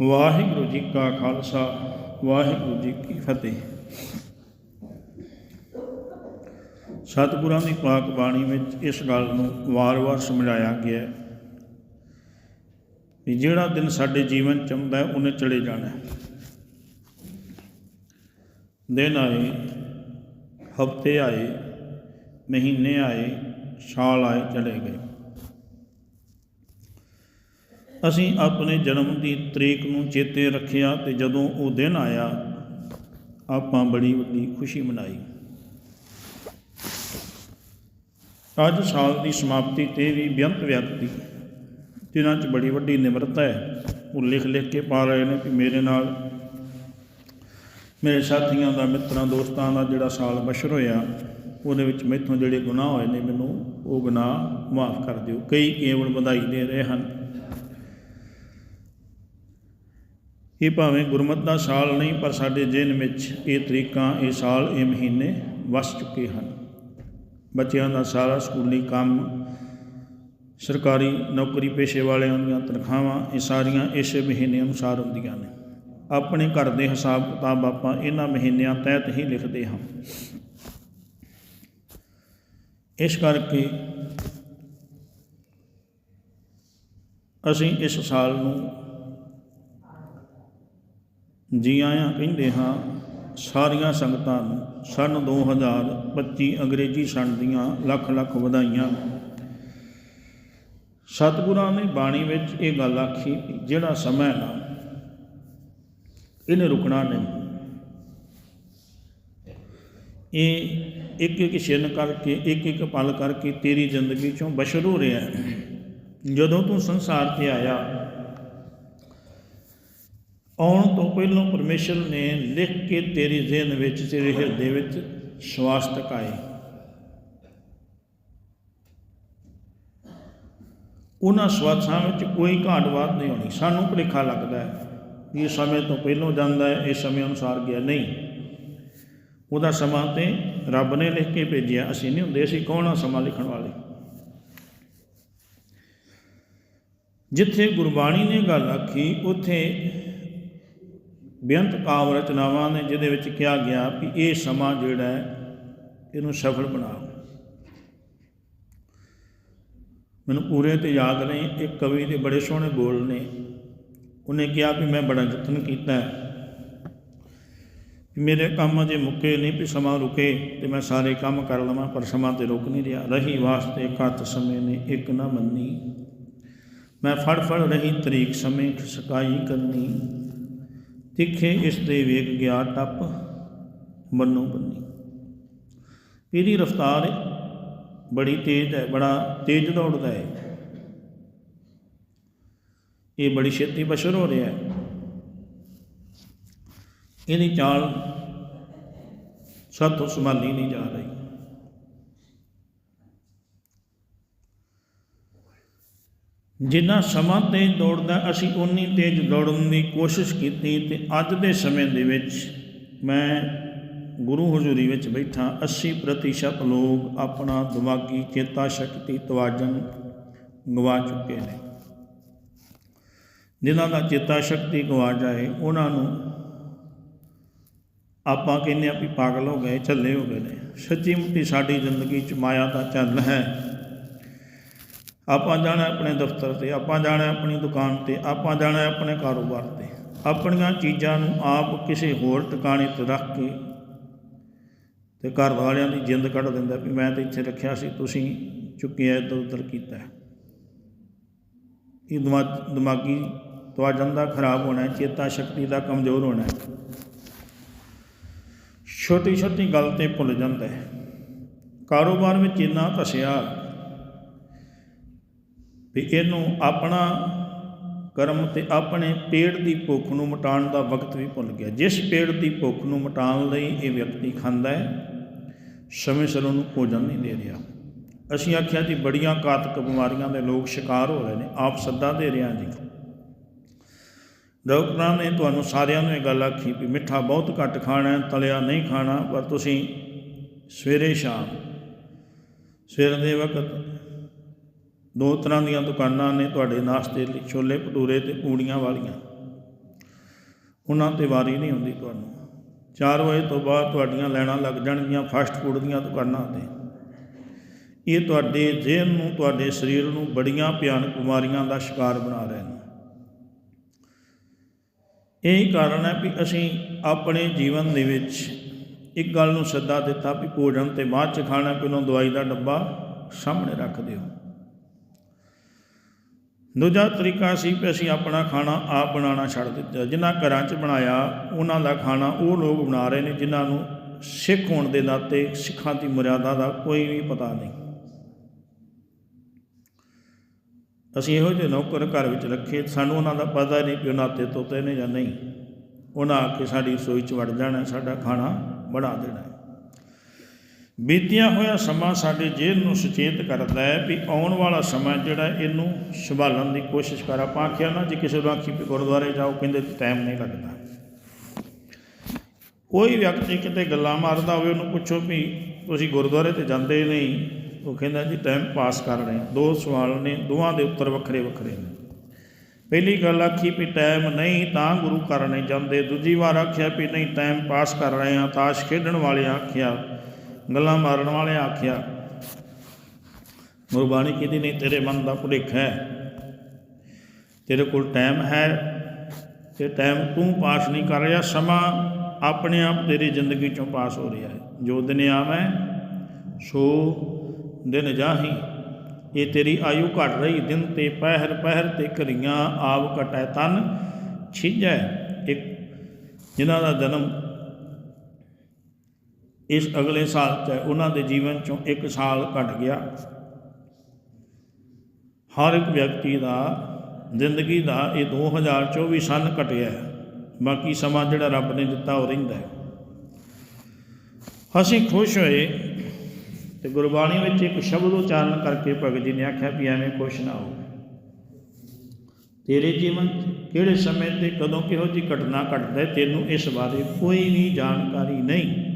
ਵਾਹਿਗੁਰੂ ਜੀ ਕਾ ਖਾਲਸਾ, ਵਾਹਿਗੁਰੂ ਜੀ ਕੀ ਫਤਿਹ। ਸਤਿਗੁਰਾਂ ਦੀ ਪਾਕ ਬਾਣੀ ਵਿੱਚ ਇਸ ਗੱਲ ਨੂੰ ਵਾਰ-ਵਾਰ ਸਮਝਾਇਆ ਗਿਆ ਹੈ ਕਿ ਜਿਹੜਾ ਦਿਨ ਸਾਡੇ ਜੀਵਨ ਚ ਆਉਂਦਾ ਹੈ, ਉਹਨੇ ਚਲੇ ਜਾਣਾ ਹੈ। ਦਿਨ ਆਏ, ਹਫ਼ਤੇ ਆਏ, ਮਹੀਨੇ ਆਏ, ਸਾਲ ਆਏ, ਚਲੇ ਗਏ। ਅਸੀਂ ਆਪਣੇ ਜਨਮ ਦੀ ਤਰੀਕ ਨੂੰ ਚੇਤੇ ਰੱਖਿਆ ਤੇ ਜਦੋਂ ਉਹ ਦਿਨ ਆਇਆ, ਆਪਾਂ ਬੜੀ ਵੱਡੀ ਖੁਸ਼ੀ ਮਨਾਈ। ਅੱਜ ਸਾਲ ਦੀ ਸਮਾਪਤੀ ਤੇ ਵੀ ਬੇਅੰਤ ਵਿਅਕਤੀ, ਜਿਨ੍ਹਾਂ 'ਚ ਬੜੀ ਵੱਡੀ ਨਿਮਰਤਾ ਹੈ, ਉਹ ਲਿਖ ਲਿਖ ਕੇ ਪਾ ਰਹੇ ਨੇ ਕਿ ਮੇਰੇ ਨਾਲ ਮੇਰੇ ਸਾਥੀਆਂ ਦਾ, ਮਿੱਤਰਾਂ, ਦੋਸਤਾਂ ਦਾ ਜਿਹੜਾ ਸਾਲ ਬਸ਼ਰ ਹੋਇਆ, ਉਹਦੇ ਵਿੱਚ ਮੈਥੋਂ ਜਿਹੜੇ ਗੁਨਾਹ ਹੋਏ ਨੇ, ਮੈਨੂੰ ਉਹ ਗੁਨਾਹ ਮਾਫ ਕਰ ਦਿਓ। ਕਈ ਕੇਵਲ ਵਧਾਈ ਦੇ ਰਹੇ ਹਨ। ਇਹ ਭਾਵੇਂ ਗੁਰਮਤ ਦਾ ਸਾਲ ਨਹੀਂ, ਪਰ ਸਾਡੇ ਜੀਨ ਵਿੱਚ ਇਹ ਤਰੀਕਾਂ, ਇਹ ਸਾਲ, ਇਹ ਮਹੀਨੇ ਵਸ ਚੁੱਕੇ ਹਨ। ਬੱਚਿਆਂ ਦਾ ਸਾਰਾ ਸਕੂਲੀ ਕੰਮ, ਸਰਕਾਰੀ ਨੌਕਰੀ ਪੇਸ਼ੇ ਵਾਲਿਆਂ ਦੀਆਂ ਤਨਖਾਹਾਂ, ਇਹ ਸਾਰੀਆਂ ਇਸੇ ਮਹੀਨੇ ਅਨੁਸਾਰ ਹੁੰਦੀਆਂ ਨੇ। ਆਪਣੇ ਘਰ ਦੇ ਹਿਸਾਬ ਕਿਤਾਬ ਆਪਾਂ ਇਹਨਾਂ ਮਹੀਨਿਆਂ ਤਹਿਤ ਹੀ ਲਿਖਦੇ ਹਾਂ। ਇਸ ਕਰਕੇ ਅਸੀਂ ਇਸ ਸਾਲ ਨੂੰ ਜੀ ਆਇਆਂ ਕਹਿੰਦੇ ਹਾਂ, ਸਾਰੀਆਂ ਸੰਗਤਾਂ ਨੂੰ ਸਨ 2025 ਅੰਗਰੇਜ਼ੀ ਸਨ ਦੀਆਂ ਲੱਖ ਲੱਖ ਵਧਾਈਆਂ। ਸਤਿਗੁਰਾਂ ਨੇ ਬਾਣੀ ਵਿੱਚ ਇਹ ਗੱਲ ਆਖੀ ਜਿਹੜਾ ਸਮਾਂ ਨਾ, ਇਹਨੇ ਰੁਕਣਾ ਨਹੀਂ। ਇਹ ਇੱਕ ਇੱਕ ਛਿਨ ਕਰਕੇ, ਇੱਕ ਇੱਕ ਪਲ ਕਰਕੇ ਤੇਰੀ ਜ਼ਿੰਦਗੀ ਚੋਂ ਬਸ਼ਰ ਹੋ ਰਿਹਾ ਹੈ। ਜਦੋਂ ਤੂੰ ਸੰਸਾਰ ਤੇ ਆਇਆ ਆਉਣ ਤੋਂ ਪਹਿਲਾਂ ਪਰਮੇਸ਼ਰ ਨੇ ਲਿਖ ਕੇ ਤੇਰੀ ਜ਼ਿਹਨ ਵਿੱਚ, ਤੇਰੇ ਹਿਰਦੇ ਵਿੱਚ ਸਵਾਸ ਟਿਕਾਏ ਉਹਨਾਂ ਸਵਾਸਾਂ ਵਿੱਚ ਕੋਈ ਘਾਟਵਾਦ ਨਹੀਂ ਹੋਣੀ। ਸਾਨੂੰ ਭੁਲੇਖਾ ਲੱਗਦਾ ਹੈ ਇਹ ਸਮੇਂ ਤੋਂ ਪਹਿਲਾਂ ਜਾਂਦਾ ਹੈ, ਇਹ ਸਮੇਂ ਅਨੁਸਾਰ ਗਿਆ ਨਹੀਂ। ਉਹਦਾ ਸਮਾਂ ਤੇ ਰੱਬ ਨੇ ਲਿਖ ਕੇ ਭੇਜਿਆ। ਅਸੀਂ ਨਹੀਂ ਹੁੰਦੇ, ਅਸੀਂ ਕੌਣ ਆ ਸਮਾਂ ਲਿਖਣ ਵਾਲੇ? ਜਿੱਥੇ ਗੁਰਬਾਣੀ ਨੇ ਗੱਲ ਆਖੀ, ਉੱਥੇ ਬੇਅੰਤ ਕਾਵ ਰਚਨਾਵਾਂ ਨੇ ਜਿਹਦੇ ਵਿੱਚ ਕਿਹਾ ਗਿਆ ਕਿ ਇਹ ਸਮਾਂ ਜਿਹੜਾ ਹੈ, ਇਹਨੂੰ ਸਫਲ ਬਣਾਓ। ਮੈਨੂੰ ਪੂਰੇ ਤੇ ਯਾਦ ਨਹੀਂ ਇੱਕ ਕਵੀ ਦੇ ਬੜੇ ਸੋਹਣੇ ਬੋਲ ਨੇ। ਉਹਨੇ ਕਿਹਾ ਵੀ ਮੈਂ ਬੜਾ ਯਤਨ ਕੀਤਾ ਮੇਰੇ ਕੰਮ ਜੇ ਮੁੱਕੇ ਨਹੀਂ, ਵੀ ਸਮਾਂ ਰੁਕੇ ਤੇ ਮੈਂ ਸਾਰੇ ਕੰਮ ਕਰ ਲਵਾਂ, ਪਰ ਸਮਾਂ ਤੇ ਰੁਕ ਨਹੀਂ ਰਿਹਾ। ਰਹੀ ਵਾਸਤੇ ਘੱਟ ਸਮੇਂ ਨੇ, ਇੱਕ ਨਾ ਮੰਨੀ। ਮੈਂ ਫੜ ਫੜ ਰਹੀ ਤਰੀਕ ਸਮੇਂ, ਸਕਾਈ ਕਰਨੀ ਤਿੱਖੇ ਇਸ ਦੇ ਵੇਗ ਗਿਆ ਟੱਪ ਮੰਨੋ ਬੰਨੀ। ਇਹਦੀ ਰਫ਼ਤਾਰ ਬੜੀ ਤੇਜ਼ ਹੈ, ਬੜਾ ਤੇਜ਼ ਦੌੜਦਾ ਹੈ। ਇਹ ਬੜੀ ਛੇਤੀ ਬਸ਼ਰ ਹੋ ਰਿਹਾ ਹੈ। ਇਹਦੀ ਚਾਲ ਸਭ ਤੋਂ ਸੰਭਾਲੀ ਨਹੀਂ ਜਾ ਰਹੀ। ਜਿੰਨਾ ਸਮਾਂ ਤੇਜ਼ ਦੌੜਦਾ, ਅਸੀਂ ਉਨੀ ਤੇਜ਼ ਦੌੜਨ ਦੀ ਕੋਸ਼ਿਸ਼ ਕੀਤੀ ਤੇ ਅੱਜ ਦੇ ਸਮੇਂ ਦੇ ਵਿੱਚ ਮੈਂ ਗੁਰੂ ਹਜ਼ੂਰੀ ਵਿੱਚ ਬੈਠਾ 80% ਲੋਕ ਆਪਣਾ ਦਿਮਾਗੀ ਚੇਤਾ ਸ਼ਕਤੀ ਤਵਾਜਨ ਗਵਾ ਚੁੱਕੇ ਨੇ। ਜਿਨ੍ਹਾਂ ਦਾ ਚੇਤਾ ਸ਼ਕਤੀ ਗਵਾ ਜਾਏ, ਉਹਨਾਂ ਨੂੰ ਆਪਾਂ ਕਹਿੰਦੇ ਆ ਵੀ ਪਾਗਲ ਹੋ ਗਏ, ਝੱਲੇ ਹੋ ਗਏ ਨੇ। ਸੱਚੀ ਮੁੱਚੀ ਸਾਡੀ ਜ਼ਿੰਦਗੀ 'ਚ ਮਾਇਆ ਦਾ ਚੱਲ ਹੈ। ਆਪਾਂ ਜਾਣਾ ਆਪਣੇ ਦਫ਼ਤਰ ਤੇ, ਆਪਾਂ ਜਾਣਾ ਆਪਣੀ ਦੁਕਾਨ ਤੇ, ਆਪਾਂ ਜਾਣਾ ਆਪਣੇ ਕਾਰੋਬਾਰ ਤੇ। ਆਪਣੀਆਂ ਚੀਜ਼ਾਂ ਨੂੰ ਆਪ ਕਿਸੇ ਹੋਰ ਟਿਕਾਣੇ ਤੇ ਰੱਖ ਕੇ ਤੇ ਘਰ ਵਾਲਿਆਂ ਦੀ ਜਿੰਦ ਕੱਢ ਦਿੰਦਾ ਵੀ ਮੈਂ ਤਾਂ ਇੱਥੇ ਰੱਖਿਆ ਸੀ, ਤੁਸੀਂ ਚੁੱਕਿਆ ਇੱਧਰ ਉੱਧਰ ਕੀਤਾ। ਇਹ ਦਿਮਾਗ, ਦਿਮਾਗੀ ਤਵਾਜਨ ਦਾ ਖਰਾਬ ਹੋਣਾ ਚੇਤਾ ਸ਼ਕਤੀ ਦਾ ਕਮਜ਼ੋਰ ਹੋਣਾ ਛੋਟੀ ਛੋਟੀ ਗੱਲ ਤੇ ਭੁੱਲ ਜਾਂਦਾ ਹੈ। ਕਾਰੋਬਾਰ ਵਿੱਚ ਇੰਨਾ ਧਸਿਆ ਵੀ ਇਹਨੂੰ ਆਪਣਾ ਕਰਮ ਤੇ ਆਪਣੇ ਪੇੜ ਦੀ ਭੁੱਖ ਨੂੰ ਮਿਟਾਉਣ ਦਾ ਵਕਤ ਵੀ ਭੁੱਲ ਗਿਆ। ਜਿਸ ਪੇੜ ਦੀ ਭੁੱਖ ਨੂੰ ਮਿਟਾਉਣ ਲਈ ਇਹ ਵਿਅਕਤੀ ਖਾਂਦਾ ਹੈ, ਸਮੇਂ ਸਿਰ ਉਹਨੂੰ ਭੋਜਨ ਨਹੀਂ ਦੇ ਰਿਹਾ। ਅਸੀਂ ਆਖਿਆ ਜੀ, ਬੜੀਆਂ ਘਾਤਕ ਬਿਮਾਰੀਆਂ ਦੇ ਲੋਕ ਸ਼ਿਕਾਰ ਹੋ ਰਹੇ ਨੇ। ਆਪ ਸੱਦਾ ਦੇ ਰਿਹਾ ਜੀ। ਡਾਕਟਰਾਂ ਨੇ ਤੁਹਾਨੂੰ ਸਾਰਿਆਂ ਨੂੰ ਇਹ ਗੱਲ ਆਖੀ ਵੀ ਮਿੱਠਾ ਬਹੁਤ ਘੱਟ ਖਾਣਾ ਹੈ, ਤਲਿਆ ਨਹੀਂ ਖਾਣਾ, ਪਰ ਤੁਸੀਂ ਸਵੇਰੇ ਸ਼ਾਮ, ਸਵੇਰ ਦੇ ਵਕਤ ਦੋ ਤਰ੍ਹਾਂ ਦੀਆਂ ਦੁਕਾਨਾਂ ਨੇ ਤੁਹਾਡੇ ਨਾਸ਼ਤੇ ਲਈ, ਛੋਲੇ ਭਟੂਰੇ ਤੇ ਪੂੜੀਆਂ ਵਾਲੀਆਂ। ਉਹਨਾਂ ਤੇ ਵਾਰੀ ਨਹੀਂ ਹੁੰਦੀ ਤੁਹਾਨੂੰ। 4 ਵਜੇ ਤੋਂ ਬਾਅਦ ਤੁਹਾਡੀਆਂ ਲੈਣਾ ਲੱਗ ਜਾਣਗੀਆਂ ਫਾਸਟ ਫੂਡ ਦੀਆਂ ਦੁਕਾਨਾਂ ਤੇ। ਇਹ ਤੁਹਾਡੇ ਜ਼ਿਹਨ ਨੂੰ, ਤੁਹਾਡੇ ਸਰੀਰ ਨੂੰ ਬੜੀਆਂ ਭਿਆਨਕ ਬਿਮਾਰੀਆਂ ਦਾ ਸ਼ਿਕਾਰ ਬਣਾ ਰਹੇ ਨੇ। ਇਹੀ ਕਾਰਨ ਹੈ ਵੀ ਅਸੀਂ ਆਪਣੇ ਜੀਵਨ ਦੇ ਵਿੱਚ ਇੱਕ ਗੱਲ ਨੂੰ ਸੱਦਾ ਦਿੱਤਾ ਵੀ ਭੋਜਨ ਤੇ ਬਾਅਦ ਚ ਖਾਣਾ ਪਹਿਲਾਂ ਦਵਾਈ ਦਾ ਡੱਬਾ ਸਾਹਮਣੇ ਰੱਖ ਦਿਓ। ਦੂਜਾ ਤਰੀਕਾ ਸੀ ਕਿ ਅਸੀਂ ਆਪਣਾ ਖਾਣਾ ਆਪ ਬਣਾਉਣਾ ਛੱਡ ਦਿੱਤਾ। ਜਿਨ੍ਹਾਂ ਘਰਾਂ 'ਚ ਬਣਾਇਆ, ਉਹਨਾਂ ਦਾ ਖਾਣਾ ਉਹ ਲੋਕ ਬਣਾ ਰਹੇ ਨੇ ਜਿਨ੍ਹਾਂ ਨੂੰ ਸਿੱਖ ਹੋਣ ਦੇ ਨਾਤੇ ਸਿੱਖਾਂ ਦੀ ਮਰਿਆਦਾ ਦਾ ਕੋਈ ਵੀ ਪਤਾ ਨਹੀਂ। ਅਸੀਂ ਇਹੋ ਜਿਹੇ ਨੌਕਰ ਘਰ ਵਿੱਚ ਰੱਖੇ। ਸਾਨੂੰ ਉਹਨਾਂ ਦਾ ਪਤਾ ਨਹੀਂ ਕਿ ਉਹ ਨਾਤੇ ਤੋਤੇ ਨੇ ਜਾਂ ਨਹੀਂ। ਉਹਨਾਂ ਆ ਕੇ ਸਾਡੀ ਰਸੋਈ 'ਚ ਵੜ ਜਾਣਾ, ਸਾਡਾ ਖਾਣਾ ਬਣਾ ਦੇਣਾ। ਬੀਤਿਆ ਹੋਇਆ ਸਮਾਂ ਸਾਡੇ ਜੇਲ੍ਹ ਨੂੰ ਸੁਚੇਤ ਕਰਦਾ ਹੈ ਵੀ ਆਉਣ ਵਾਲਾ ਸਮਾਂ ਜਿਹੜਾ ਇਹਨੂੰ ਸੰਭਾਲਣ ਦੀ ਕੋਸ਼ਿਸ਼ ਕਰ। ਆਪਾਂ ਆਖਿਆ ਨਾ, ਜੇ ਕਿਸੇ ਨੂੰ ਆਖੀ ਵੀ ਗੁਰਦੁਆਰੇ ਜਾਓ, ਕਹਿੰਦੇ ਟਾਈਮ ਨਹੀਂ ਲੱਗਦਾ। ਕੋਈ ਵਿਅਕਤੀ ਕਿਤੇ ਗੱਲਾਂ ਮਾਰਦਾ ਹੋਵੇ, ਉਹਨੂੰ ਪੁੱਛੋ ਵੀ ਤੁਸੀਂ ਗੁਰਦੁਆਰੇ ਤੇ ਜਾਂਦੇ ਨਹੀਂ, ਉਹ ਕਹਿੰਦਾ ਜੀ ਟਾਈਮ ਪਾਸ ਕਰ ਰਹੇ ਦੋ ਸਵਾਲ ਨੇ, ਦੋਵਾਂ ਦੇ ਉੱਤਰ ਵੱਖਰੇ ਵੱਖਰੇ ਨੇ। ਪਹਿਲੀ ਗੱਲ ਆਖੀ ਵੀ ਟਾਈਮ ਨਹੀਂ, ਤਾਂ ਗੁਰੂ ਘਰ ਨਹੀਂ ਜਾਂਦੇ। ਦੂਜੀ ਵਾਰ ਆਖਿਆ ਵੀ ਨਹੀਂ ਟਾਈਮ ਪਾਸ ਕਰ ਰਹੇ ਹਾਂ, ਤਾਸ਼ ਖੇਡਣ ਵਾਲੇ ਆਖਿਆ ਗੱਲਾਂ ਮਾਰਨ ਵਾਲੇ ਆਖਿਆ, ਗੁਰਬਾਣੀ ਕਿਹਦੀ ਨਹੀਂ? ਤੇਰੇ ਮਨ ਦਾ ਭੁਲੇਖਾ ਹੈ। ਤੇਰੇ ਕੋਲ ਟਾਈਮ ਹੈ ਤੇ ਟਾਈਮ ਤੂੰ ਪਾਸ ਨਹੀਂ ਕਰ ਰਿਹਾ। ਸਮਾਂ ਆਪਣੇ ਆਪ ਤੇਰੀ ਜ਼ਿੰਦਗੀ ਚੋਂ ਪਾਸ ਹੋ ਰਿਹਾ ਹੈ। ਜੋ ਦਿਨ ਆਵੈ, ਸੋ ਦਿਨ ਜਾਹੀ। ਇਹ ਤੇਰੀ ਆਯੂ ਘਟ ਰਹੀ। ਦਿਨ ਤੇ ਪਹਿਰ ਪਹਿਰ ਤੇ ਘਰੀਆਂ ਆਪ ਘਟੈ। ਤਨ ਛਿਜੈ ਇੱਕ, ਜਿਨ੍ਹਾਂ ਦਾ ਜਨਮ ਇਸ ਅਗਲੇ ਸਾਲ ਚ ਹੈ, ਉਹਨਾਂ ਦੇ ਜੀਵਨ ਚੋਂ ਇੱਕ ਸਾਲ ਘਟ ਗਿਆ। ਹਰ ਇੱਕ ਵਿਅਕਤੀ ਦਾ ਜ਼ਿੰਦਗੀ ਦਾ ਇਹ 2024 ਸਨ ਘਟਿਆ ਬਾਕੀ ਸਮਾਂ ਜਿਹੜਾ ਰੱਬ ਨੇ ਦਿੱਤਾ ਉਹ ਰਹਿੰਦਾ ਹੈ। ਅਸੀਂ ਖੁਸ਼ ਹੋਏ ਤੇ ਗੁਰਬਾਣੀ ਵਿੱਚ ਇੱਕ ਸ਼ਬਦ ਉਚਾਰਨ ਕਰਕੇ ਭਗਤ ਜੀ ਨੇ ਆਖਿਆ ਵੀ ਐਵੇਂ ਖੁਸ਼ ਨਾ ਹੋ ਤੇਰੇ ਜੀਵਨ 'ਚ ਕਿਹੜੇ ਸਮੇਂ ਤੇ ਕਦੋਂ ਕਿਹੋ ਜੀ ਘਟਨਾ ਘਟਦਾ ਤੈਨੂੰ ਇਸ ਬਾਰੇ ਕੋਈ ਵੀ ਜਾਣਕਾਰੀ ਨਹੀਂ।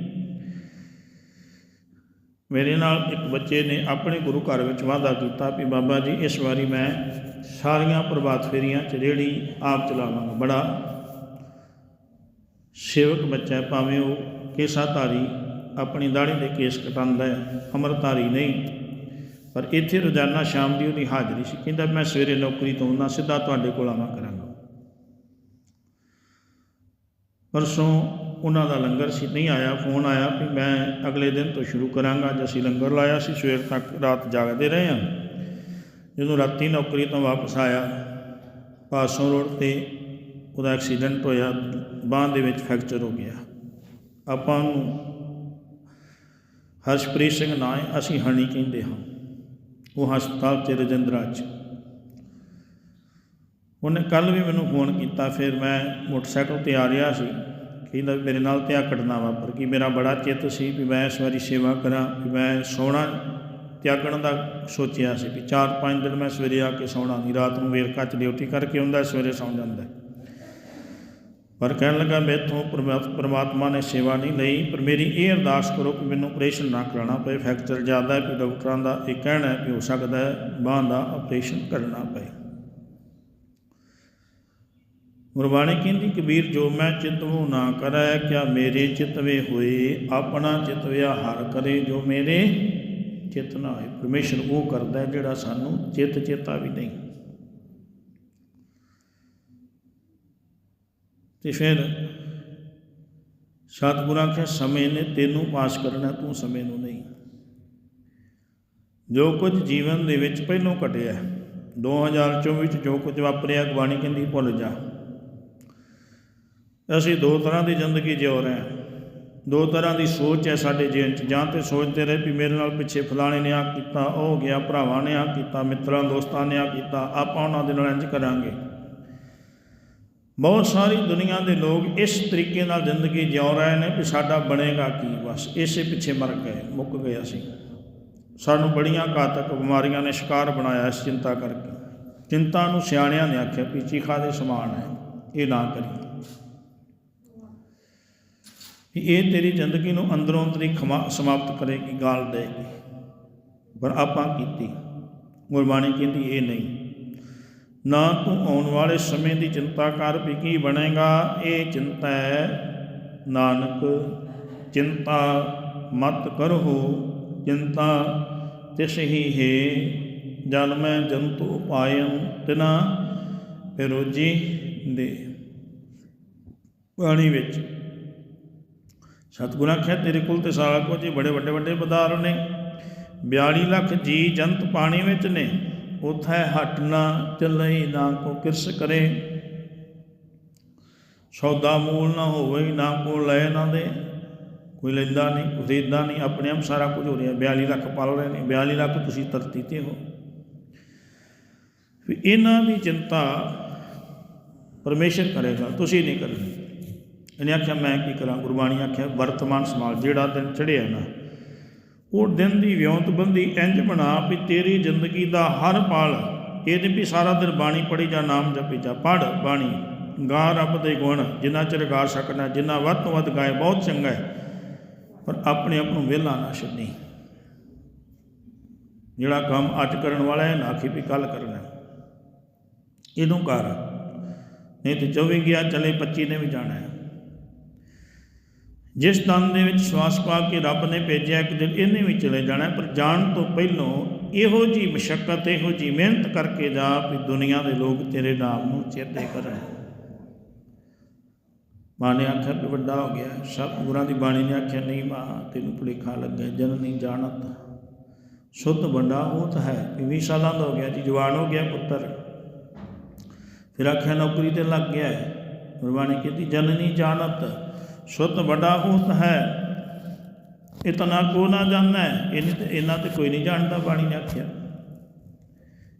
ਮੇਰੇ ਨਾਲ ਇੱਕ ਬੱਚੇ ਨੇ ਆਪਣੇ ਗੁਰੂ ਘਰ ਵਿੱਚ ਵਾਅਦਾ ਕੀਤਾ ਵੀ ਬਾਬਾ ਜੀ, ਇਸ ਵਾਰੀ ਮੈਂ ਸਾਰੀਆਂ ਪ੍ਰਭਾਤ ਫੇਰੀਆਂ ਚ ਰੇੜੀ ਆਪ ਚਲਾਵਾਂਗਾ। ਬੜਾ ਸੇਵਕ ਬੱਚਾ ਭਾਵੇਂ ਉਹ ਕੇਸਾ ਧਾਰੀ ਆਪਣੀ ਦਾੜੀ ਦੇ ਕੇਸ ਕਟਾਉਂਦਾ ਹੈ ਅਮਰਤਾਰੀ ਨਹੀਂ। ਪਰ ਇੱਥੇ ਰੋਜ਼ਾਨਾ ਸ਼ਾਮ ਦੀ ਉਹਦੀ ਹਾਜ਼ਰੀ ਸੀ, ਕਹਿੰਦਾ ਮੈਂ ਸਵੇਰੇ ਨੌਕਰੀ ਤੋਂ ਨਾ ਸਿੱਧਾ ਤੁਹਾਡੇ ਕੋਲ ਆਵਾਂ ਕਰਾਂਗਾ। ਪਰਸੋਂ ਉਹਨਾਂ ਦਾ ਲੰਗਰ ਸੀ, ਨਹੀਂ ਆਇਆ, ਫੋਨ ਆਇਆ ਵੀ ਮੈਂ ਅਗਲੇ ਦਿਨ ਤੋਂ ਸ਼ੁਰੂ ਕਰਾਂਗਾ, ਅੱਜ ਅਸੀਂ ਲੰਗਰ ਲਾਇਆ ਸੀ, ਸਵੇਰ ਤੱਕ ਰਾਤ ਜਾਗਦੇ ਰਹੇ ਹਾਂ। ਜਦੋਂ ਰਾਤੀ ਨੌਕਰੀ ਤੋਂ ਵਾਪਸ ਆਇਆ, ਪਾਸੋਂ ਰੋਡ ਤੇ ਉਹਦਾ ਐਕਸੀਡੈਂਟ ਹੋਇਆ, ਬਾਂਹ ਦੇ ਵਿੱਚ ਫ੍ਰੈਕਚਰ ਹੋ ਗਿਆ। ਆਪਾਂ ਨੂੰ ਹਰਸ਼ਪ੍ਰੀਤ ਸਿੰਘ ਨਾਂ ਹੈ, ਅਸੀਂ ਹਣੀ ਕਹਿੰਦੇ ਹਾਂ। ਉਹ ਹਸਪਤਾਲ 'ਤੇ ਰਜਿੰਦਰਾ ਚ। ਉਹਨੇ ਕੱਲ ਵੀ ਮੈਨੂੰ ਫੋਨ ਕੀਤਾ, ਫਿਰ ਮੈਂ ਮੋਟਰਸਾਈਕਲ ਤੇ ਆ ਰਿਹਾ ਸੀ। ਕਹਿੰਦਾ ਮੇਰੇ ਨਾਲ ਤੇ ਆ ਘਟਨਾ ਵਾਪਰ ਗਈ ਮੇਰਾ ਬੜਾ ਚਿੱਤ ਸੀ ਵੀ ਮੈਂ ਇਸ ਵਾਰੀ ਸੇਵਾ ਕਰਾਂ, ਵੀ ਮੈਂ ਸੋਣਾ ਤਿਆਗਣ ਦਾ ਸੋਚਿਆ ਸੀ ਵੀ 4-5 ਦਿਨ ਮੈਂ ਸਵੇਰੇ ਆ ਕੇ ਸੌਣਾ ਨਹੀਂ, ਰਾਤ ਨੂੰ ਵੇਰਕਾ ਚ ਡਿਊਟੀ ਕਰਕੇ ਆਉਂਦਾ, ਸਵੇਰੇ ਸੌਂ ਜਾਂਦਾ। ਪਰ ਕਹਿਣ ਲੱਗਾ, ਮੈਥੋਂ ਪਰਮਾ- ਪਰਮਾਤਮਾ ਨੇ ਸੇਵਾ ਨਹੀਂ ਲਈ, ਪਰ ਮੇਰੀ ਇਹ ਅਰਦਾਸ ਕਰੋ ਕਿ ਮੈਨੂੰ ਆਪਰੇਸ਼ਨ ਨਾ ਕਰਾਉਣਾ ਪਏ ਫ੍ਰੈਕਚਰ ਜ਼ਿਆਦਾ ਹੈ ਕਿ ਡਾਕਟਰਾਂ ਦਾ ਇਹ ਕਹਿਣਾ ਹੈ ਕਿ ਹੋ ਸਕਦਾ ਹੈ, ਬਾਂਹ ਦਾ ਆਪਰੇਸ਼ਨ ਕਰਨਾ ਪਏ। ਗੁਰਬਾਣੀ ਕਹਿੰਦੀ, ਕਬੀਰ, ਜੋ ਮੈਂ ਚਿਤਵੂ ਨਾ ਕਰੈ, ਕਿਆ ਮੇਰੇ ਚਿਤਵੇ ਹੋਏ? ਆਪਣਾ ਚਿਤਵਿਆ ਹਰ ਕਰੇ ਜੋ ਮੇਰੇ ਚਿਤ ਨਾ ਹੋਏ। ਪਰਮੇਸ਼ਰ ਉਹ ਕਰਦਾ ਜਿਹੜਾ ਸਾਨੂੰ ਚਿਤ ਚੇਤਾ ਵੀ ਨਹੀਂ। ਤੇ ਫਿਰ ਸਤਿਗੁਰਾਂ ਕੇ ਸਮੇਂ ਨੇ ਤੈਨੂੰ ਪਾਸ ਕਰਨਾ, ਤੂੰ ਸਮੇਂ ਨੂੰ ਨਹੀਂ। ਜੋ ਕੁਝ ਜੀਵਨ ਦੇ ਵਿੱਚ ਪਹਿਲੋਂ ਘਟਿਆ 2024 ਵਿੱਚ ਜੋ ਕੁਝ ਵਾਪਰਿਆ ਬਾਣੀ ਕਹਿੰਦੀ, ਭੁੱਲ ਜਾ। ਅਸੀਂ ਦੋ ਤਰ੍ਹਾਂ ਦੀ ਜ਼ਿੰਦਗੀ ਜਿਉ ਰਹੇ ਹਾਂ। ਦੋ ਤਰ੍ਹਾਂ ਦੀ ਸੋਚ ਹੈ ਸਾਡੇ ਜੀਵਨ 'ਚ। ਜਾਂ ਤੇ ਸੋਚਦੇ ਰਹੇ ਵੀ ਮੇਰੇ ਨਾਲ ਪਿੱਛੇ ਫਲਾਣੇ ਨੇ ਆ ਕੀਤਾ, ਉਹ ਗਿਆ, ਭਰਾਵਾਂ ਨੇ ਆ ਕੀਤਾ, ਮਿੱਤਰਾਂ, ਦੋਸਤਾਂ ਨੇ ਆ ਕੀਤਾ, ਆਪਾਂ ਉਹਨਾਂ ਦੇ ਨਾਲ ਇੰਜ ਕਰਾਂਗੇ। ਬਹੁਤ ਸਾਰੀ ਦੁਨੀਆ ਦੇ ਲੋਕ ਇਸ ਤਰੀਕੇ ਨਾਲ ਜ਼ਿੰਦਗੀ ਜਿਉ ਰਹੇ ਨੇ ਵੀ ਸਾਡਾ ਬਣੇਗਾ ਕੀ, ਬਸ ਇਸੇ ਪਿੱਛੇ ਮਰ ਗਏ, ਮੁੱਕ ਗਏ ਅਸੀਂ। ਸਾਨੂੰ ਬੜੀਆਂ ਘਾਤਕ ਬਿਮਾਰੀਆਂ ਨੇ ਸ਼ਿਕਾਰ ਬਣਾਇਆ ਇਸ ਚਿੰਤਾ ਕਰਕੇ। ਚਿੰਤਾ ਨੂੰ ਸਿਆਣਿਆਂ ਨੇ ਆਖਿਆ, ਵੀ ਚੀਖਾ ਦੇ ਸਮਾਨ ਹੈ, ਇਹ ਨਾ ਕਰੀ ਕਿ ਇਹ ਤੇਰੀ ਜ਼ਿੰਦਗੀ ਨੂੰ ਅੰਦਰੋਂ ਅੰਦਰੀ ਖਮਾ, ਸਮਾਪਤ ਕਰੇਗੀ, ਗਾਲ ਦੇਗੀ ਪਰ ਆਪਾਂ ਕੀਤੀ। ਗੁਰਬਾਣੀ ਕਹਿੰਦੀ ਇਹ ਨਹੀਂ। ਨਾ ਤੂੰ ਆਉਣ ਵਾਲੇ ਸਮੇਂ ਦੀ ਚਿੰਤਾ ਕਰ ਵੀ ਕੀ ਬਣੇਗਾ। ਇਹ ਚਿੰਤਾ ਹੈ, ਨਾਨਕ, ਚਿੰਤਾ ਮਤ ਕਰੋ। ਚਿੰਤਾ ਤਿਸ ਹੀ ਹੈ, ਜਲ ਮੈਂ ਜੰਤੂ ਉਪਾਇੰ ਤਿਨਾ ਪਿਰੋਜੀ ਦੇ ਬਾਣੀ ਵਿੱਚ ਸਤਿਗੁਰਾਂ ਆਖਿਆ ਤੇਰੇ ਕੋਲ ਤੇ ਸਾਰਾ ਕੁਝ ਹੀ ਬੜੇ ਵੱਡੇ ਵੱਡੇ ਪਦਾਰ ਨੇ। 42 ਲੱਖ ਜੀ ਜੰਤ ਪਾਣੀ ਵਿੱਚ ਨੇ, ਉਥੈ ਨਾ ਚੱਲੇ ਨਾ ਕੋ ਕਿਰਸ ਕਰੇ। ਸੌਦਾ ਮੂਲ ਨਾ ਹੋਵੇ, ਨਾ ਕੋ ਲੈ ਨਾ ਦੇ। ਕੋਈ ਲੈਂਦਾ ਨਹੀਂ ਖਰੀਦਦਾ ਨਹੀਂ, ਆਪਣੇ ਆਪ ਸਾਰਾ ਕੁਝ ਹੋ ਰਿਹਾ। 42 ਲੱਖ ਪਾਲ ਰਹੇ ਨੇ 42 ਲੱਖ ਤੁਸੀਂ ਧਰਤੀ ਤੇ ਹੋ। ਵੀ ਇਹਨਾਂ ਦੀ ਚਿੰਤਾ ਪਰਮੇਸ਼ਰ ਕਰੇਗਾ, ਤੁਸੀਂ ਨਹੀਂ ਕਰਨੀ। ਇਹਨੇ ਆਖਿਆ, ਮੈਂ ਕੀ ਕਰਾਂ? ਗੁਰਬਾਣੀ ਆਖਿਆ, ਵਰਤਮਾਨ ਸਮਾਜ ਜਿਹੜਾ ਦਿਨ ਚੜਿਆ ਨਾ, ਉਹ ਦਿਨ ਦੀ ਵਿਉਂਤਬੰਦੀ ਇੰਜ ਬਣਾ ਵੀ ਤੇਰੀ ਜ਼ਿੰਦਗੀ ਦਾ ਹਰ ਪਲ ਇਹ ਨਹੀਂ ਵੀ ਸਾਰਾ ਦਿਨ ਬਾਣੀ ਪੜੀ ਜਾ, ਨਾਮ ਜਪੀ ਜਾ ਪੜ ਬਾਣੀ। ਗਾ ਰੱਬ ਦੇ ਗੁਣ, ਜਿੰਨਾ ਚਿਰ ਗਾ ਸਕਣਾ ਜਿੰਨਾ ਵੱਧ ਤੋਂ ਵੱਧ ਗਾਏ, ਬਹੁਤ ਚੰਗਾ ਹੈ। ਪਰ ਆਪਣੇ ਆਪ ਨੂੰ ਵਿਹਲਾ ਨਾ ਛੱਡੀ। ਜਿਹੜਾ ਕੰਮ ਅੱਜ ਕਰਨ ਵਾਲਾ ਹੈ, ਨਾ ਆਖੀ ਵੀ ਕੱਲ ਕਰਨਾ। ਹੈ। ਇਹਨੂੰ ਕਰ। ਨਹੀਂ ਤੇ 24 ਗਿਆ, ਚਲੇ 25 ਨੇ ਵੀ ਜਾਣਾ ਹੈ। ਜਿਸ ਤਨ ਦੇ ਵਿੱਚ ਸਵਾਸ ਪਾ ਕੇ ਰੱਬ ਨੇ ਭੇਜਿਆ, ਇੱਕ ਦਿਨ ਇਹਨੇ ਵੀ ਚਲੇ ਜਾਣਾ ਪਰ ਜਾਣ ਤੋਂ ਪਹਿਲਾਂ ਇਹੋ ਜੀ ਮਸ਼ਕਤ, ਇਹੋ ਜੀ ਮਿਹਨਤ ਕਰਕੇ ਜਾ ਵੀ ਦੁਨੀਆ ਦੇ ਲੋਕ ਤੇਰੇ ਨਾਮ ਨੂੰ ਚੇਤੇ ਕਰਨ। ਮਾਂ ਨੇ ਆਖਿਆ, ਵੀ ਵੱਡਾ ਹੋ ਗਿਆ। ਸਭ ਗੁਰਾਂ ਦੀ ਬਾਣੀ ਨੇ ਆਖਿਆ, ਨਹੀਂ ਮਾਂ, ਤੈਨੂੰ ਭੁਲੇਖਾ ਲੱਗਾ ਜਨ ਨਹੀਂ ਜਾਣਤ। ਸੁੱਧ ਵੱਡਾ ਉਹ ਤਾਂ ਹੈ, ਵੀ 20 ਸਾਲਾਂ ਦਾ ਹੋ ਗਿਆ ਜੀ, ਜਵਾਨ ਹੋ ਗਿਆ ਪੁੱਤਰ। ਫਿਰ ਆਖਿਆ, ਨੌਕਰੀ ਤੇ ਲੱਗ ਗਿਆ। ਹੈ ਗੁਰਬਾਣੀ ਕਹਿੰਦੀ, ਜਨ ਨਹੀਂ ਜਾਣਤ। ਸੁੱਧ ਵੱਡਾ ਉਹ ਹੈ। ਇਤਨਾ ਕੋ ਨਾ ਜਾਣੈ, ਇਹਨੇ ਤੇ ਇਹਨਾਂ ਤੇ ਕੋਈ ਨਹੀਂ ਜਾਣਦਾ ਬਾਣੀ ਨੇ ਆਖਿਆ।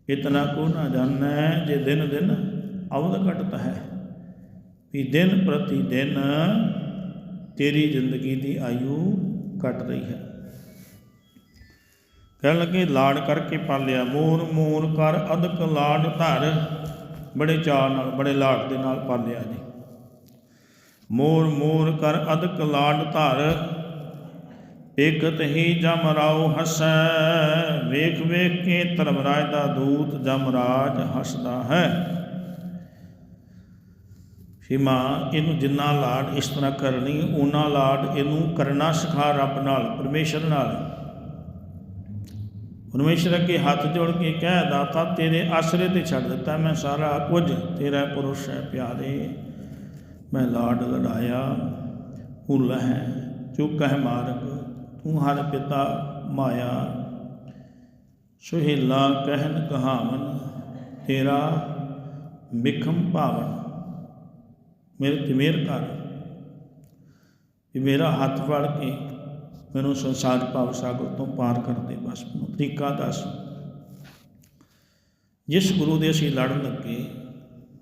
ਇਤਨਾ ਕੋ ਨਾ ਜਾਣੈ, ਜੇ ਦਿਨ ਦਿਨ ਅਵਧ ਘਟਦਾ ਹੈ। ਵੀ ਦਿਨ ਪ੍ਰਤੀ ਦਿਨ ਤੇਰੀ ਜ਼ਿੰਦਗੀ ਦੀ ਆਯੂ ਘਟ ਰਹੀ ਹੈ। ਕਹਿਣ ਲੱਗੇ, ਲਾੜ ਕਰਕੇ ਪਾਲਿਆ ਮੋਰ ਮੂਰ ਕਰ ਅਦਕ ਲਾੜ ਧਰ। ਬੜੇ ਚਾਅ ਨਾਲ, ਬੜੇ ਲਾੜ ਦੇ ਨਾਲ ਪਾਲਿਆ ਜੀ। ਮੋਰ ਮੋਰ ਕਰ ਅਦਕ ਲਾਡ ਧਰ। ਇਕਤ ਹੀ ਜਮ ਹਸੈ। ਵੇਖ ਵੇਖ ਕੇ ਧਰਮਰਾਜ ਦਾ ਦੂਤ ਜਮਰਾਜ ਹੱਸਦਾ ਹੈ। ਫੀਮਾ ਇਹਨੂੰ ਜਿੰਨਾ ਲਾਡ ਇਸ ਤਰ੍ਹਾਂ ਕਰਨੀ ਉਹਨਾਂ ਲਾਡ ਇਹਨੂੰ ਕਰਨਾ ਸਿਖਾ ਰੱਬ ਨਾਲ, ਪਰਮੇਸ਼ਰ ਨਾਲ। ਪਰਮੇਸ਼ਰ ਅੱਗੇ ਹੱਥ ਜੋੜ ਕੇ ਕਹਿ, ਦਾਤਾ, ਤੇਰੇ ਆਸਰੇ ਤੇ ਛੱਡ ਦਿੱਤਾ ਮੈਂ ਸਾਰਾ ਕੁਝ। ਤੇਰਾ ਪੁਰਸ਼ ਹੈ ਪਿਆਰੇ। ਮੈਂ ਲਾਡ ਲੜਾਇਆ ਹੁਲ ਹੈ ਚੁੱਕ ਹੈ ਮਾਰਗ, ਤੂੰ ਹਰ ਪਿਤਾ ਮਾਇਆ। ਸੁਹੇਲਾ ਕਹਿਨ ਕਹਾਵਨ, ਤੇਰਾ ਬਿਖਮ ਭਾਵਨ, ਮੇਰੇ ਤੇ ਮਿਹਰ ਕਰ। ਵੀ ਮੇਰਾ ਹੱਥ ਫੜ ਕੇ ਮੈਨੂੰ ਸੰਸਾਰ ਭਾਵ ਸਾਗਰ ਤੋਂ ਪਾਰ ਕਰ ਦੇ, ਬਸ ਮੈਨੂੰ ਤਰੀਕਾ ਦੱਸ। ਜਿਸ ਗੁਰੂ ਦੇ ਅਸੀਂ ਲੜਨ ਲੱਗੇ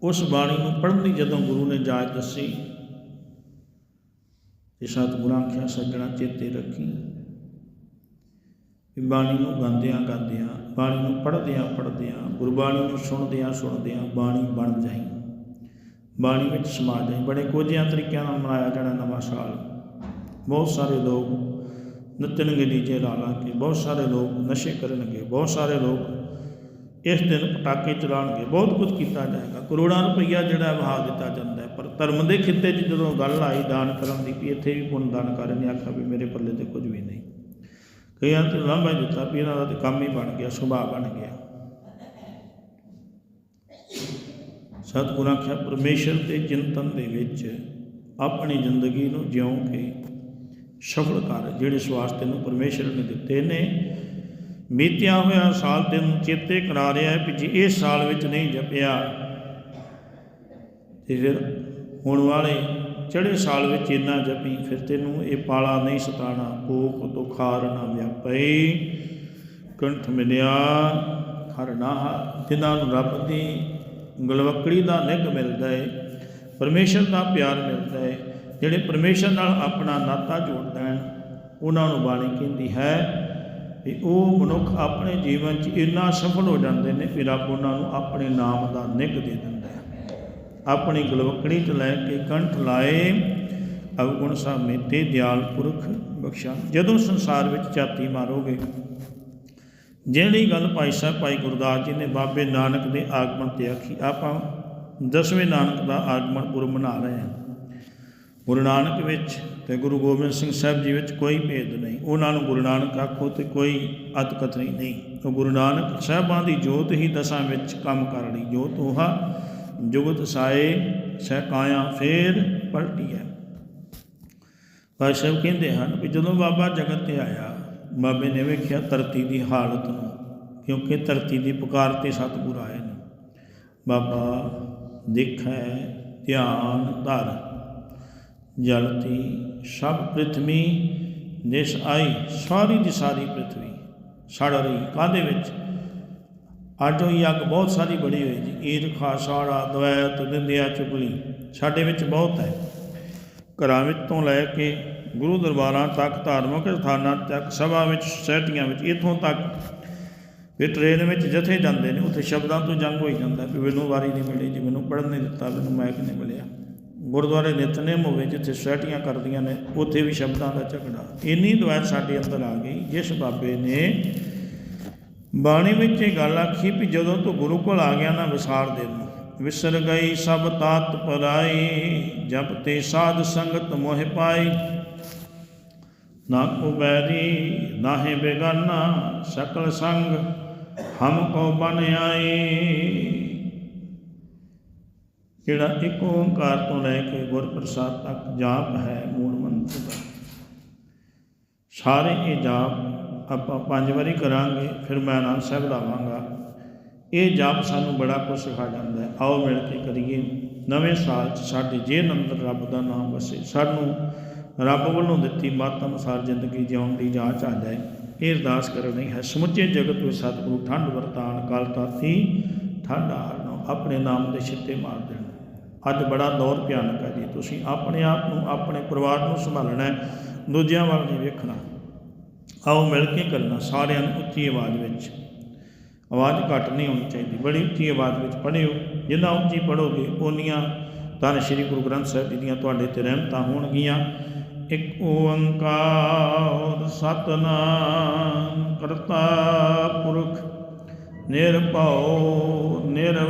ਉਸ ਬਾਣੀ ਨੂੰ ਪੜ੍ਹਨ ਦੀ ਜਦੋਂ ਗੁਰੂ ਨੇ ਜਾਚ ਦੱਸੀ ਤੇ ਸਤਿਗੁਰਾਂ ਆਖਿਆ, ਸੱਜਣਾ ਚੇਤੇ ਰੱਖੀ। ਵੀ ਬਾਣੀ ਨੂੰ ਗਾਉਂਦਿਆਂ ਗਾਉਂਦਿਆਂ, ਬਾਣੀ ਨੂੰ ਪੜ੍ਹਦਿਆਂ ਪੜ੍ਹਦਿਆਂ, ਗੁਰਬਾਣੀ ਨੂੰ ਸੁਣਦਿਆਂ ਸੁਣਦਿਆਂ ਬਾਣੀ ਬਣ ਜਾਈ। ਬਾਣੀ ਵਿੱਚ ਸਮਾ ਜਾਈ। ਬੜੇ ਕੋਝਿਆਂ ਤਰੀਕਿਆਂ ਨਾਲ ਮਨਾਇਆ ਜਾਣਾ ਨਵਾਂ ਸਾਲ। ਬਹੁਤ ਸਾਰੇ ਲੋਕ ਨੱਚਣਗੇ ਡੀਜੇ ਲਾ ਲਾ ਕੇ, ਬਹੁਤ ਸਾਰੇ ਲੋਕ ਨਸ਼ੇ ਕਰਨਗੇ, ਬਹੁਤ ਸਾਰੇ ਲੋਕ ਇਸ ਦਿਨ ਪਟਾਕੇ ਚਲਾਉਣਗੇ, ਬਹੁਤ ਕੁਝ ਕੀਤਾ ਜਾਏਗਾ। ਕਰੋੜਾਂ ਰੁਪਈਆ ਜਿਹੜਾ ਵਹਾ ਦਿੱਤਾ ਜਾਂਦਾ ਹੈ। ਪਰ ਧਰਮ ਦੇ ਖਿੱਤੇ 'ਚ ਜਦੋਂ ਗੱਲ ਆਈ ਦਾਨ ਕਰਨ ਦੀ, ਵੀ ਇੱਥੇ ਵੀ ਪੁੰਨ ਦਾਨ ਕਰਨ ਨੇ ਆਖਿਆ ਵੀ ਮੇਰੇ ਪੱਲੇ ਤੇ ਕੁਝ ਵੀ ਨਹੀਂ। ਕਈਆਂ ਤੇ ਲਾਂਭਾ ਦਿੱਤਾ ਵੀ ਇਹਨਾਂ ਦਾ ਤੇ ਕੰਮ ਹੀ ਬਣ ਗਿਆ, ਸੁਭਾਅ ਬਣ ਗਿਆ। ਸਤਿਗੁਰਾਂ ਆਖਿਆ, ਪਰਮੇਸ਼ਰ ਦੇ ਚਿੰਤਨ ਦੇ ਵਿੱਚ ਆਪਣੀ ਜ਼ਿੰਦਗੀ ਨੂੰ ਜਿਉਂ ਕੇ ਸਫਲ ਕਰ, ਜਿਹੜੇ ਸਵਾਸ ਤੈਨੂੰ ਪਰਮੇਸ਼ਰ ਨੇ ਦਿੱਤੇ ਨੇ ਬੀਤਿਆ ਹੋਇਆ ਸਾਲ ਤੈਨੂੰ ਚੇਤੇ ਕਰਾ ਰਿਹਾ ਹੈ ਕਿ ਜੇ ਇਸ ਸਾਲ ਵਿੱਚ ਨਹੀਂ ਜਪਿਆ, ਤੇ ਫਿਰ ਹੁਣ ਵਾਲੇ ਚੜੇ ਸਾਲ ਵਿੱਚ ਇੰਨਾ ਜਪੀ, ਫਿਰ ਤੈਨੂੰ ਇਹ ਪਾਲਾ ਨਹੀਂ ਸਤਾਣਾ ਕੋਕ ਦੁਖਾਰ ਨਾ ਵਿਆਪਈ। ਕੰਠ ਮਿਲਿਆ ਹਰਨਾ ਜਿਨ੍ਹਾਂ ਨੂੰ ਰੱਬ ਦੀ ਗਲਵਕੜੀ ਦਾ ਨਿੱਘ ਮਿਲਦਾ ਹੈ ਪਰਮੇਸ਼ਰ ਦਾ ਪਿਆਰ ਮਿਲਦਾ ਹੈ ਜਿਹੜੇ ਪਰਮੇਸ਼ਰ ਨਾਲ ਆਪਣਾ ਨਾਤਾ ਜੋੜਦਾ ਹੈ ਉਹਨਾਂ ਨੂੰ ਬਾਣੀ ਕਹਿੰਦੀ ਹੈ ਕਿ ਉਹ ਮਨੁੱਖ ਆਪਣੇ ਜੀਵਨ 'ਚ ਇੰਨਾ ਸਫਲ ਹੋ ਜਾਂਦੇ ਨੇ ਕਿ ਰੱਬ ਉਹਨਾਂ ਨੂੰ ਆਪਣੇ ਨਾਮ ਦਾ ਨਿੱਘ ਦੇ ਦਿੰਦਾ ਹੈ। ਆਪਣੀ ਗਲਵਕੜੀ 'ਚ ਲੈ ਕੇ ਕੰਠ ਲਾਏ ਅਵਗੁਣ ਸਮੇਤੇ ਦਿਆਲ ਪੁਰਖ ਬਖਸ਼ਾ। ਜਦੋਂ ਸੰਸਾਰ ਵਿੱਚ ਝਾਤੀ ਮਾਰੋਗੇ, ਜਿਹੜੀ ਗੱਲ ਭਾਈ ਸਾਹਿਬ, ਭਾਈ ਗੁਰਦਾਸ ਜੀ ਨੇ ਬਾਬੇ ਨਾਨਕ ਦੇ ਆਗਮਨ ਤੇ ਆਖੀ, ਆਪਾਂ ਦਸਵੇਂ ਨਾਨਕ ਦਾ ਆਗਮਨ ਪੁਰਬ ਮਨਾ ਰਹੇ ਹਾਂ। ਗੁਰੂ ਨਾਨਕ ਵਿੱਚ ਤੇ ਗੁਰੂ ਗੋਬਿੰਦ ਸਿੰਘ ਸਾਹਿਬ ਜੀ ਵਿੱਚ ਕੋਈ ਭੇਦ ਨਹੀਂ। ਉਹਨਾਂ ਨੂੰ ਗੁਰੂ ਨਾਨਕ ਆਖੋ ਤੇ ਕੋਈ ਅਤਕਥਨੀ ਨਹੀਂ ਉਹ ਗੁਰੂ ਨਾਨਕ ਸਾਹਿਬਾਂ ਦੀ ਜੋਤ ਹੀ ਦਸਾਂ ਵਿੱਚ ਕੰਮ ਕਰ ਰਹੀ। ਜੋਤ ਉਹਾ ਜੁਗਤ ਸਾਏ, ਸਹਿ ਕਾਇਆ ਫੇਰ ਪਲਟੀ ਹੈ। ਭਾਈ ਸਾਹਿਬ ਕਹਿੰਦੇ ਹਨ ਕਿ ਜਦੋਂ ਬਾਬਾ ਜਗਤ ਤੇ ਆਇਆ, ਬਾਬੇ ਨੇ ਵੇਖਿਆ ਧਰਤੀ ਦੀ ਹਾਲਤ ਨੂੰ, ਕਿਉਂਕਿ ਧਰਤੀ ਦੀ ਪੁਕਾਰ ਤੇ ਸਤਿਗੁਰ ਆਏ ਨੇ। ਬਾਬਾ ਦੇਖੈ ਧਿਆਨ ਧਰ। ਜਲਤੀ ਸਭ ਪ੍ਰithvi ਦੇਸ਼ ਆਈ, ਸਾਰੀ ਦੀ ਸਾਰੀ ਪ੍ਰithvi ਸੜ ਰਹੀ ਕਾਹਦੇ ਵਿੱਚ? ਅੱਜ ਹੋਈ ਅੱਗ ਬਹੁਤ ਸਾਰੀ ਬੜੀ ਹੋਈ ਜੀ। ਈਰਖਾ ਸਾੜਾ ਦਵੈਤ ਨਿੰਦਿਆ, ਚੁਗਲੀ, ਸਾਡੇ ਵਿੱਚ ਬਹੁਤ ਹੈ। ਘਰਾਂ ਵਿੱਚ ਤੋਂ ਲੈ ਕੇ ਗੁਰੂ ਦਰਬਾਰਾਂ ਤੱਕ, ਧਾਰਮਿਕ ਸਥਾਨਾਂ ਤੱਕ, ਸਭਾ ਵਿੱਚ, ਸੋਸਾਇਟੀਆਂ ਵਿੱਚ, ਇੱਥੋਂ ਤੱਕ ਫਿਰ ਟ੍ਰੇਨ ਵਿੱਚ ਜਥੇ ਜਾਂਦੇ ਨੇ, ਉੱਥੇ ਸ਼ਬਦਾਂ ਤੋਂ ਜੰਗ ਹੋਈ ਜਾਂਦਾ। ਵੀ ਮੈਨੂੰ ਵਾਰੀ ਨਹੀਂ ਮਿਲੀ ਜੀ, ਮੈਨੂੰ ਪੜ੍ਹਨ ਨਹੀਂ ਦਿੱਤਾ, ਮੈਨੂੰ ਮਾਈਕ ਨਹੀਂ ਮਿਲਿਆ। ਗੁਰਦੁਆਰੇ ਨਿਤਨੇਮ ਹੋਵੇ ਜਿੱਥੇ ਸੋਸਾਇਟੀਆਂ ਕਰਦੀਆਂ ਨੇ, ਉੱਥੇ ਵੀ ਸ਼ਬਦਾਂ ਦਾ ਝਗੜਾ। ਇੰਨੀ ਦਵੈਤ ਸਾਡੇ ਅੰਦਰ ਆ ਗਈ, ਜਿਸ ਬਾਬੇ ਨੇ ਬਾਣੀ ਵਿੱਚ ਇਹ ਗੱਲ ਆਖੀ ਵੀ ਜਦੋਂ ਤੂੰ ਗੁਰੂ ਕੋਲ ਆ ਗਿਆ ਨਾ ਵਿਸਾਰ ਦੇ ਨੂੰ ਵਿਸਰ ਗਈ ਸਭ ਤਾਤ ਪਰਾਈ, ਜਪ ਤੇ ਸਾਧ ਸੰਗਤ ਮੋਹਿ ਪਾਈ। ਨਾ ਕੋ ਬੈਰੀ ਨਾਹੇ ਬੇਗਾਨਾ, ਸਕਲ ਸੰਗ ਹਮ ਕੋ ਬਨ ਆਈ। ਜਿਹੜਾ ਇੱਕ ਓੰਕਾਰ ਤੋਂ ਲੈ ਕੇ ਗੁਰ ਪ੍ਰਸਾਦ ਤੱਕ ਜਾਪ ਹੈ, ਮੂਲ ਮੰਤਰ ਦਾ। ਸਾਰੇ ਇਹ ਜਾਪ ਆਪਾਂ ਪੰਜ ਵਾਰੀ ਕਰਾਂਗੇ, ਫਿਰ ਮੈਂ ਆਨੰਦ ਸਾਹਿਬ ਲਾਵਾਂਗਾ। ਇਹ ਜਾਪ ਸਾਨੂੰ ਬੜਾ ਕੁਝ ਸਿਖਾ ਜਾਂਦਾ ਹੈ। ਆਓ ਮਿਲ ਕੇ ਕਰੀਏ। ਨਵੇਂ ਸਾਲ 'ਚ ਸਾਡੇ ਜੇ ਨੰਦਰ ਰੱਬ ਦਾ ਨਾਮ ਵਸੇ, ਸਾਨੂੰ ਰੱਬ ਵੱਲੋਂ ਦਿੱਤੀ ਮੱਤ ਅਨੁਸਾਰ ਜ਼ਿੰਦਗੀ ਜਿਉਣ ਦੀ ਜਾਂਚ ਆ ਜਾਏ। ਇਹ ਅਰਦਾਸ ਕਰਨੀ ਹੈ, ਸਮੁੱਚੇ ਜਗਤ ਵਿੱਚ ਸਤਿਗੁਰੂ ਠੰਡ ਵਰਤਾਨ ਕਾਲ ਤਾਤੀ ਠੰਡ ਹਾਰਨੋ, ਆਪਣੇ ਨਾਮ ਦੇ ਛਿੱਤੇ ਮਾਰ ਦੇਣ। ਅੱਜ ਬੜਾ ਦੌਰ ਭਿਆਨਕ ਹੈ ਜੀ। ਤੁਸੀਂ ਆਪਣੇ ਆਪ ਨੂੰ, ਆਪਣੇ ਪਰਿਵਾਰ ਨੂੰ ਸੰਭਾਲਣਾ ਹੈ, ਦੂਜਿਆਂ ਵੱਲ ਨਹੀਂ ਵੇਖਣਾ। ਆਓ ਮਿਲ ਕੇ ਕਰਨਾ ਸਾਰਿਆਂ ਨੂੰ ਉੱਚੀ ਆਵਾਜ਼ ਵਿੱਚ। ਆਵਾਜ਼ ਘੱਟ ਨਹੀਂ ਹੋਣੀ ਚਾਹੀਦੀ, ਬੜੀ ਉੱਚੀ ਆਵਾਜ਼ ਵਿੱਚ ਪੜ੍ਹਿਓ। ਜਿੰਨਾ ਉੱਚੀ ਪੜੋਗੇ ਓਨੀਆਂ ਧੰਨ ਸ਼੍ਰੀ ਗੁਰੂ ਗ੍ਰੰਥ ਸਾਹਿਬ ਜੀ ਦੀਆਂ ਤੁਹਾਡੇ ਤੇ ਰਹਿਮਤਾਂ ਹੋਣਗੀਆਂ। ਇੱਕ ਓੰਕਾਰ ਸਤਨਾਮ ਕਰਤਾ ਪੁਰਖ, ਨਿਰਭਉ ਨਿਰਵੈਰ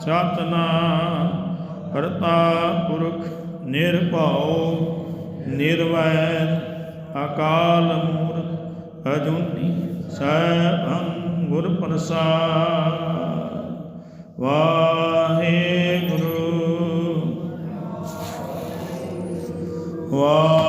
ਸਤਨਾਮ ਕਰਤਾ ਪੁਰਖ ਨਿਰਭਉ ਨਿਰਵੈਰ ਅਕਾਲ ਮੂਰਤ ਅਜੂਨੀ ਸੈਭੰ ਗੁਰ ਪ੍ਰਸਾਦ ਵਾਹਿਗੁਰੂ ਵਾਹਿਗੁਰੂ।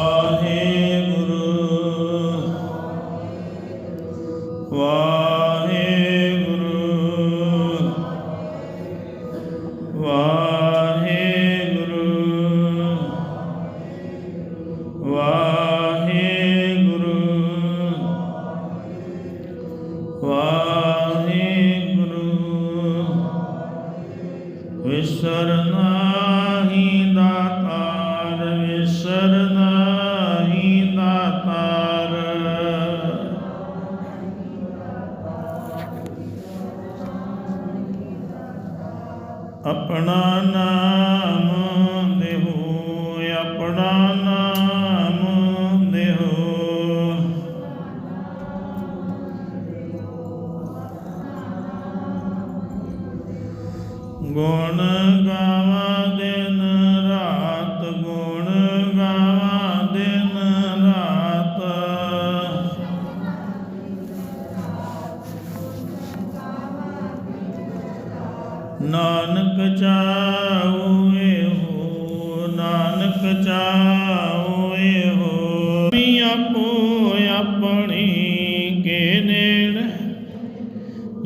ਆਪਣਾ ਨਾਮ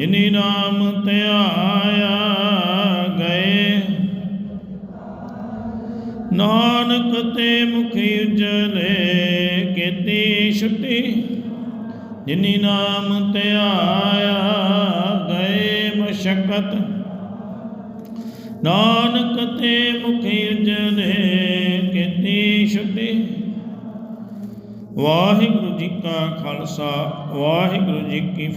ਜਿਨੀ ਨਾਮ ਧਿਆਇਆ ਗਏ। ਨਾਨਕ ਤੇ ਮੁਖੀ ਉਜਲੇ ਕੀਤੀ ਛੁੱਟੀ। ਜਿਨੀ ਨਾਮ ਧਿਆਇਆ ਗਏ ਮਸ਼ਕਤ। ਨਾਨਕ ਤੇ ਮੁਖੀ ਉਜਲੇ ਕੀਤੀ ਛੁੱਟੀ। ਵਾਹਿਗੁਰੂ ਜੀ ਕਾ ਖਾਲਸਾ, ਵਾਹਿਗੁਰੂ ਜੀ ਕੀ